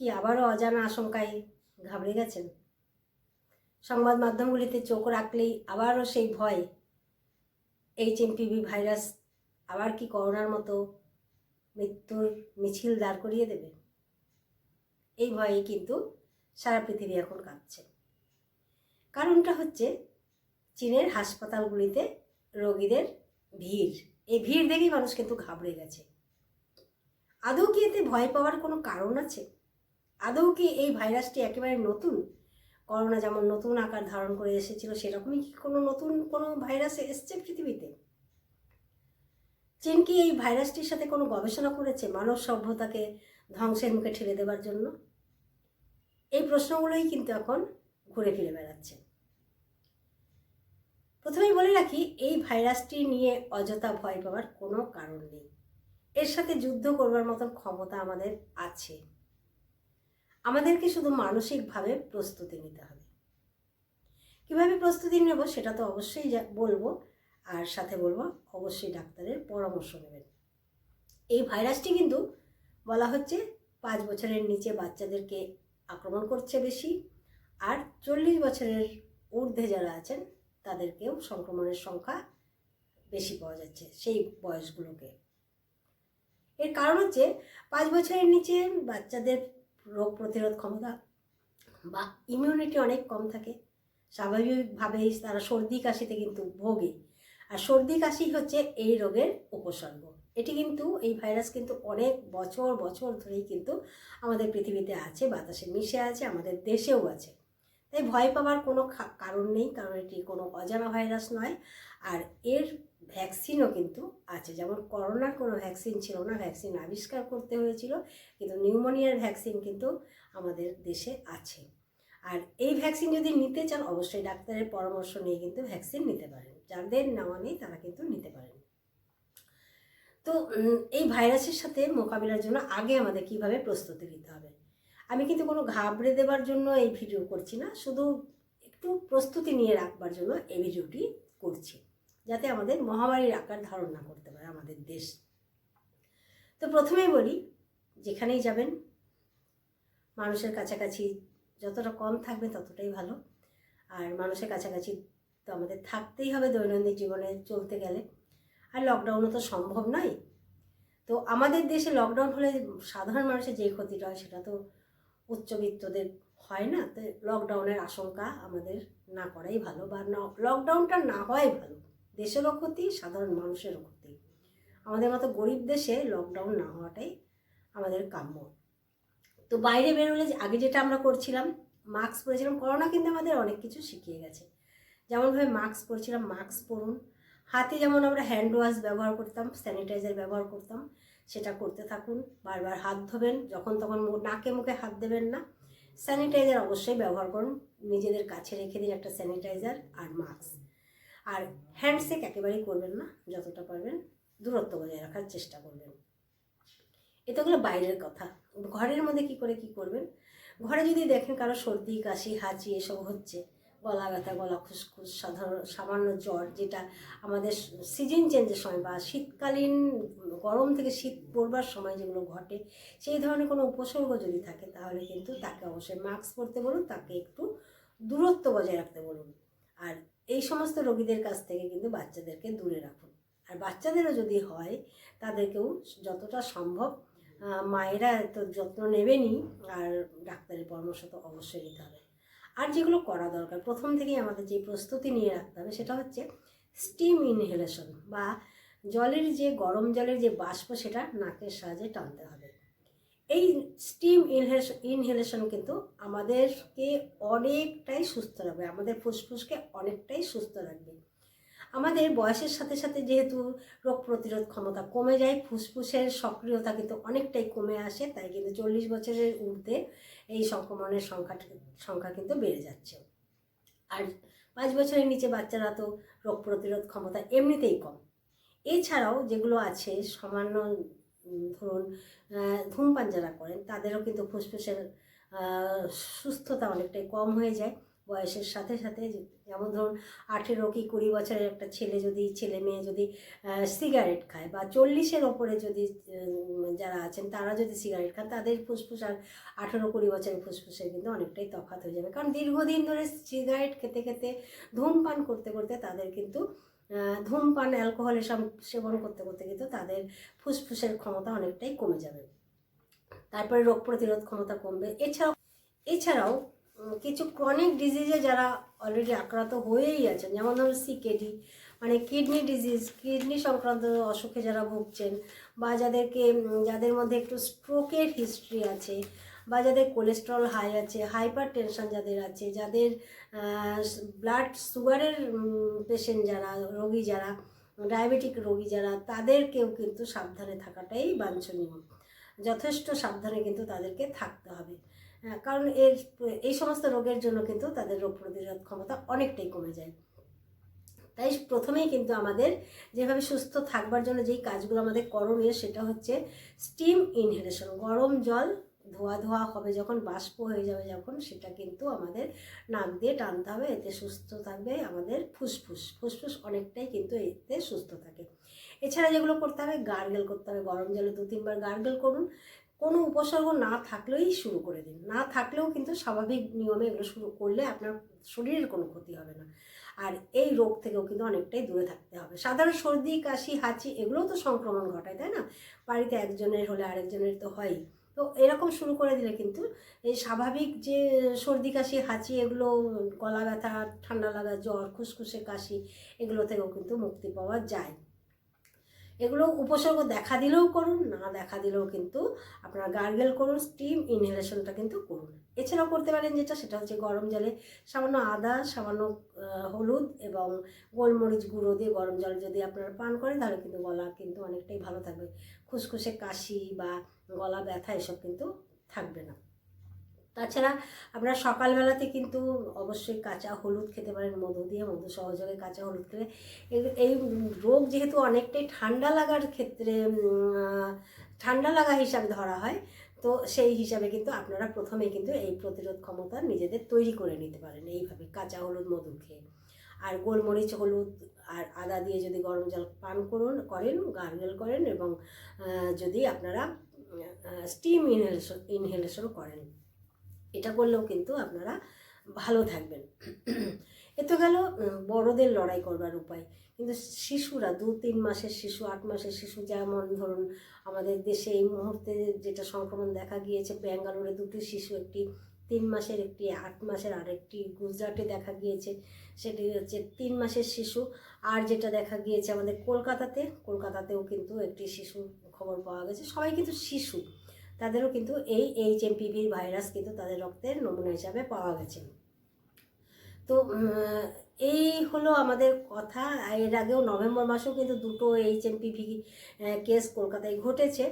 কি আবারও অজানা আশঙ্কায় ঘাবড়ে গেছেন? সংবাদ মাধ্যমগুলিতে চোখ রাখলেই আবারও সেই ভয়। এইচ এমপিভি ভাইরাস আবার কি করোনার মতো মৃত্যুর মিছিল দাঁড় করিয়ে দেবে? এই ভয়েই কিন্তু সারা পৃথিবী এখন কাঁপছে। কারণটা হচ্ছে চীনের হাসপাতালগুলিতে রোগীদের ভিড়। এই ভিড় দেখেই মানুষ কিন্তু ঘাবড়ে গেছে। আদৌ কি এতে ভয় পাওয়ার কোনো কারণ আছে? আদৌ কি এই ভাইরাসটি একেবারে নতুন? করোনা যেমন নতুন আকার ধারণ করে এসেছিল, সেরকমই কি কোনো নতুন কোনো ভাইরাস এসছে পৃথিবীতে? চীন কি এই ভাইরাসটির সাথে কোনো গবেষণা করেছে মানব সভ্যতাকে ধ্বংসের মুখে ঠেলে দেওয়ার জন্য? এই প্রশ্নগুলোই কিন্তু এখন ঘুরে ফিরে বেড়াচ্ছে। প্রথমেই বলে রাখি, এই ভাইরাসটি নিয়ে অযথা ভয় পাওয়ার কোনো কারণ নেই। এর সাথে যুদ্ধ করবার মতন ক্ষমতা আমাদের আছে। আমাদেরকে শুধু মানসিকভাবে প্রস্তুতি নিতে হবে। কীভাবে প্রস্তুতি নেব সেটা তো অবশ্যই বলব, আর সাথে বলব অবশ্যই ডাক্তারের পরামর্শ নেবেন। এই ভাইরাসটি কিন্তু বলা হচ্ছে পাঁচ বছরের নিচে বাচ্চাদেরকে আক্রমণ করছে বেশি, আর চল্লিশ বছরের ঊর্ধ্বে যারা আছেন তাদেরকেও সংক্রমণের সংখ্যা বেশি পাওয়া যাচ্ছে সেই বয়সগুলোকে। এর কারণ হচ্ছে পাঁচ বছরের নিচে বাচ্চাদের রোগ প্রতিরোধ ক্ষমতা বা ইমিউনিটি অনেক কম থাকে। স্বাভাবিকভাবেই তারা সর্দি কাশিতে কিন্তু ভোগে। আর সর্দি কাশি হচ্ছে এই রোগের উপসর্গ। এটি কিন্তু এই ভাইরাস কিন্তু অনেক বছর বছর ধরেই কিন্তু আমাদের পৃথিবীতে আছে, বাতাসে মিশে আছে, আমাদের দেশেও আছে। তাই ভয় পাওয়ার কোনো কারণ নেই, কারণ এটি কোনো অজানা ভাইরাস নয়। আর এর ভ্যাকসিনও কিন্তু আছে। যেমন করোনার কোনো ভ্যাকসিন ছিল না ভ্যাকসিন আবিষ্কার করতে হয়েছিল, কিন্তু নিউমোনিয়ার ভ্যাকসিন কিন্তু আমাদের দেশে আছে। আর এই ভ্যাকসিন যদি নিতে চান, অবশ্যই ডাক্তারের পরামর্শ নিয়ে কিন্তু ভ্যাকসিন নিতে পারেন। যাদের নেওয়া নেই, তারা কিন্তু নিতে পারেন। তো এই ভাইরাসের সাথে মোকাবিলার জন্য আগে আমাদের কীভাবে প্রস্তুতি নিতে হবে? আমি কিন্তু কোনো ঘাবড়ে দেবার জন্য এই ভিডিও করছি না, শুধু একটু প্রস্তুতি নিয়ে রাখবার জন্য এই ভিডিওটি করছি। যাতে আমাদের মহামারীর আকার ধারণ না করতে পারে আমাদের দেশ। তো প্রথমেই বলি, যেখানেই যাবেন, মানুষের কাছাকাছি যতটা কম থাকবে ততটাই ভালো। আর মানুষের কাছাকাছি তো আমাদের থাকতেই হবে দৈনন্দিন জীবনে চলতে গেলে। আর লকডাউনও তো সম্ভব নয়। তো আমাদের দেশে লকডাউন হলে সাধারণ মানুষের যে ক্ষতিটা হয় সেটা তো উচ্চবিত্তদের হয় না। তো লকডাউনের আশঙ্কা আমাদের না করাই ভালো বা লকডাউনটা না হয় ভালো। দেশেরও ক্ষতি সাধারণ মানুষেরও ক্ষতি আমাদের মতো গরিব দেশে লকডাউন না হওয়াটাই আমাদের কাম্য। তো বাইরে বেরোলে আগে যেটা আমরা করছিলাম মাস্ক পরেছিলাম করোনা কিন্তু আমাদের অনেক কিছু শিখিয়ে গেছে। যেমনভাবে মাস্ক পরেছিলাম মাস্ক পরুন। হাতে যেমন আমরা হ্যান্ড ওয়াশ ব্যবহার করতাম স্যানিটাইজার ব্যবহার করতাম, সেটা করতে থাকুন। বারবার হাত ধোবেন, যখন তখন নাকে মুখে হাত দেবেন না। স্যানিটাইজার অবশ্যই ব্যবহার করুন। নিজেদের কাছে রেখে দিন একটা স্যানিটাইজার আর মাস্ক আর হ্যান্ডশেক একেবারেই করবেন না, যতটা পারবেন দূরত্ব বজায় রাখার চেষ্টা করবেন। এটা হলো বাইরের কথা। ঘরের মধ্যে কি করে কি করবেন? ঘরে যদি দেখেন কারও সর্দি, কাশি, হাঁচি এসব হচ্ছে, গলা ব্যথা, গলা খুসখুস, সাধারণ, সামান্য জ্বর, যেটা আমাদের সিজন চেঞ্জের সময় বা শীতকালীন গরম থেকে শীত পড়বার সময় যেগুলো ঘটে, সেই ধরনের কোনো উপসর্গ যদি থাকে, তাহলে কিন্তু তাকে অবশ্যই মাস্ক পরতে বলুন, তাকে একটু দূরত্ব বজায় রাখতে বলুন। আর এই সমস্ত রোগীদের কাছ থেকে কিন্তু বাচ্চাদেরকে দূরে রাখুন। আর বাচ্চাদেরও যদি হয়, তাদেরকেও যতটা সম্ভব মায়েরা তো যত্ন নেবেনই, আর ডাক্তারের পরামর্শ তো অবশ্যই নিতে হবে। আর যেগুলো করা দরকার, প্রথম থেকেই আমাদের যে প্রস্তুতি নিয়ে রাখতে হবে সেটা হচ্ছে স্টিম ইনহেলেশন বা জলের যে, গরম জলের যে বাষ্প, সেটা নাকের সাহায্যে টানতে হবে। এই স্টিম ইনহেলেশন ইনহেলেশন কিন্তু আমাদেরকে অনেকটাই সুস্থ রাখবে, আমাদের ফুসফুসকে অনেকটাই সুস্থ রাখবে। আমাদের বয়সের সাথে সাথে যেহেতু রোগ প্রতিরোধ ক্ষমতা কমে যায়, ফুসফুসের সক্রিয়তা কিন্তু অনেকটাই কমে আসে, তাই কিন্তু চল্লিশ বছরের ঊর্ধ্বে এই সংক্রমণের সংখ্যাটা সংখ্যা কিন্তু বেড়ে যাচ্ছে। আর পাঁচ বছরের নিচে বাচ্চারা তো রোগ প্রতিরোধ ক্ষমতা এমনিতেই কম। এছাড়াও যেগুলো আছে, সামান্য ধরুন ধূমপান যারা করেন, তাদেরও কিন্তু ফুসফুসের সুস্থতা অনেকটাই কম হয়ে যায় বয়সের সাথে সাথে। যেমন ধরুন, আঠেরো কি কুড়ি বছরের একটা ছেলে যদি, ছেলে মেয়ে যদি সিগারেট খায় বা চল্লিশের ওপরে যদি যারা আছেন, তারা যদি সিগারেট খান, তাদের ফুসফুস আর আঠেরো কুড়ি বছরের ফুসফুসের কিন্তু অনেকটাই তফাৎ হয়ে যাবে। কারণ দীর্ঘদিন ধরে সিগারেট খেতে খেতে, ধূমপান করতে করতে তাদের কিন্তু ধূমপান অ্যালকোহলের সাম- সেবন করতে করতে কিন্তু তাদের ফুসফুসের ক্ষমতা অনেকটাই কমে যাবে। তারপরে রোগ প্রতিরোধ ক্ষমতা কমবে। এছাড়াও এছাড়াও কিছু ক্রনিক ডিজিজে যারা অলরেডি আক্রান্ত হয়েই আছেন, যেমন ধরুন সিকেডি মানে কিডনি ডিজিজ কিডনি সংক্রান্ত অসুখে যারা ভুগছেন বা যাদেরকে যাদের মধ্যে একটু স্ট্রোকের হিস্ট্রি আছে বা যাদের কোলেস্ট্রল হাই আছে হাইপার টেনশন যাদের আছে, যাদের ব্লাড সুগারের পেশেন্ট যারা, রোগী যারা ডায়াবেটিক রোগী যারা, তাদেরকেও কিন্তু সাবধানে থাকাটাই বাঞ্ছনীয়। যথেষ্ট সাবধানে কিন্তু তাদেরকে থাকতে হবে। কারণ এর, এই সমস্ত রোগের জন্য কিন্তু তাদের রোগ প্রতিরোধ ক্ষমতা অনেকটাই কমে যায়। তাই প্রথমেই কিন্তু আমাদের যেভাবে সুস্থ থাকবার জন্য যেই কাজগুলো আমাদের করণীয় সেটা হচ্ছে স্টিম ইনহেলেশন গরম জল ধোয়া ধোয়া হবে যখন, বাষ্প হয়ে যাবে যখন, সেটা কিন্তু আমাদের নাক দিয়ে টানতে হবে, এতে সুস্থ থাকবে আমাদের ফুসফুস। ফুসফুস অনেকটাই কিন্তু এতে সুস্থ থাকে। এছাড়া যেগুলো করতে হবে, গার্গেল করতে হবে, গরম জলে দু তিনবার গার্গেল করুন। কোনো উপসর্গ না থাকলেই শুরু করে দিন। না থাকলেও কিন্তু স্বাভাবিক নিয়মে এগুলো শুরু করলে আপনার শরীরের কোনো ক্ষতি হবে না। আর এই রোগ থেকেও কিন্তু অনেকটাই দূরে থাকতে হবে। সাধারণ সর্দি, কাশি, হাঁচি, এগুলোও তো সংক্রমণ ঘটায়, তাই না? বাড়িতে একজনের হলে আরেকজনের তো হয়ই। তো এরকম শুরু করে দিলে কিন্তু এই স্বাভাবিক যে সর্দি কাশি, হাঁচি এগুলো, গলা ব্যথা, ঠান্ডা লাগা, জ্বর, খুসখুসে কাশি এগুলো থেকেও কিন্তু মুক্তি পাওয়া যায়। এগুলো উপসর্গ দেখা দিলেও করুন, না দেখা দিলেও কিন্তু আপনারা গার্গেল করুন স্টিম ইনহেলেশনটা কিন্তু করুন। এছাড়াও করতে পারেন যেটা, সেটা হচ্ছে গরম জলে সামান্য আদা, সামান্য হলুদ এবং গোলমরিচ গুঁড়ো দিয়ে গরম জল যদি আপনারা পান করেন, তাহলে কিন্তু গলা কিন্তু অনেকটাই ভালো থাকবে। খুসখুসে কাশি বা গলা ব্যথা এসব কিন্তু থাকবে না। তাছাড়া আপনারা সকালবেলাতে কিন্তু অবশ্যই কাঁচা হলুদ খেতে পারেন, মধু দিয়ে, মধু সহযোগে কাঁচা হলুদ খেলে। এই- এই রোগ যেহেতু অনেকটাই ঠান্ডা লাগার ক্ষেত্রে ঠান্ডা লাগা হিসাবে ধরা হয়, তো সেই হিসাবে কিন্তু আপনারা প্রথমে কিন্তু এই প্রতিরোধ ক্ষমতা নিজেদের তৈরি করে নিতে পারেন এইভাবে কাঁচা হলুদ, মধু খেয়ে। আর গোলমরিচ, হলুদ আর আদা দিয়ে যদি গরম জল পান করুন, করেন, গার্গেল করেন এবং যদি আপনারা স্টিম ইনহেলেশন ইনহেলেশন করেন। এটা করলেও কিন্তু আপনারা ভালো থাকবেন। এ তো গেল বড়দের লড়াই করবার উপায়। কিন্তু শিশুরা, দু তিন মাসের শিশু, আট মাসের শিশু যেমন ধরুন আমাদের দেশে এই মুহূর্তে যেটা সংক্রমণ দেখা গিয়েছে, ব্যাঙ্গালোরে দুটি শিশু, একটি তিন মাসের, একটি আট মাসের আরেকটি গুজরাটে দেখা গিয়েছে, সেটি হচ্ছে তিন মাসের শিশু। আর যেটা দেখা গিয়েছে আমাদের কলকাতাতে, কলকাতাতেও কিন্তু একটি শিশু খবর পাওয়া গেছে। সবাই কিন্তু শিশু। তাদেরও কিন্তু এই এইচ এমপিভি ভাইরাস কিন্তু তাদের রক্তের নমুনা হিসাবে পাওয়া গেছে। তো এই হলো আমাদের কথা। এর আগেও নভেম্বর মাসেও কিন্তু দুটো এইচ এমপিভি কেস কলকাতায় ঘটেছে।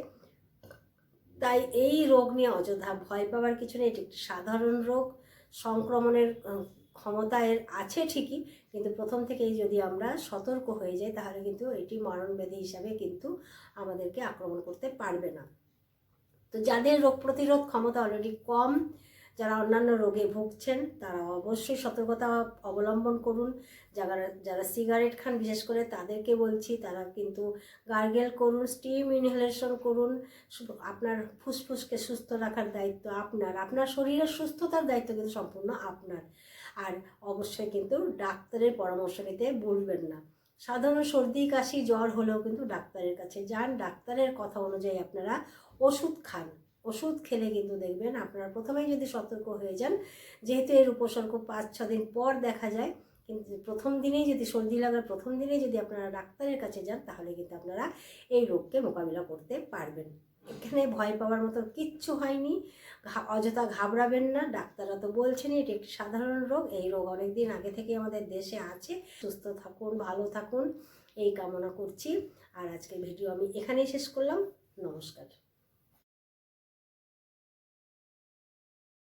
তাই এই রোগ নিয়ে অযথা ভয় পাওয়ার কিছু নেই। এটি একটি সাধারণ রোগ। সংক্রমণের ক্ষমতা এর আছে ঠিকই, কিন্তু প্রথম থেকেই যদি আমরা সতর্ক হয়ে যাই, তাহলে কিন্তু এটি মরণব্যাধি হিসাবে কিন্তু আমাদেরকে আক্রমণ করতে পারবে না। তো যাদের রোগ প্রতিরোধ ক্ষমতা অলরেডি কম, যারা অন্যান্য রোগে ভুগছেন, তারা অবশ্যই সতর্কতা অবলম্বন করুন। যারা যারা সিগারেট খান, বিশেষ করে তাদেরকে বলছি, তারা কিন্তু গার্গেল করুন স্টিম ইনহেলেশন করুন। আপনার ফুসফুসকে সুস্থ রাখার দায়িত্ব আপনার। আপনার শরীরের সুস্থতার দায়িত্ব কিন্তু সম্পূর্ণ আপনার। আর অবশ্যই কিন্তু ডাক্তারের পরামর্শ নিতে ভুলবেন না। সাধারণ সর্দি, কাশি, জ্বর হলেও কিন্তু ডাক্তারের কাছে যান। ডাক্তারের কথা অনুযায়ী আপনারা ওষুধ খান। ওষুধ খেলে কিন্তু দেখবেন আপনারা প্রথমেই যদি সতর্ক হয়ে যান, যেহেতু এর উপসর্গ পাঁচ, ছ দিন পর দেখা যায়, কিন্তু প্রথম দিনেই যদি সর্দি লাগার প্রথম দিনেই যদি আপনারা ডাক্তারের কাছে যান, তাহলে কিন্তু আপনারা এই রোগকে মোকাবিলা করতে পারবেন। এখানে ভয় পাওয়ার মতো কিচ্ছু হয়নি। অযথা ঘাবড়াবেন না, ডাক্তাররা তো বলছেনই এটি একটি সাধারণ রোগ, এই রোগ অনেক দিন আগে থেকে আমাদের দেশে আছে। সুস্থ থাকুন, ভালো থাকুন, এই কামনা করছি। আর আজকের ভিডিও আমি এখানেই শেষ করলাম। নমস্কার।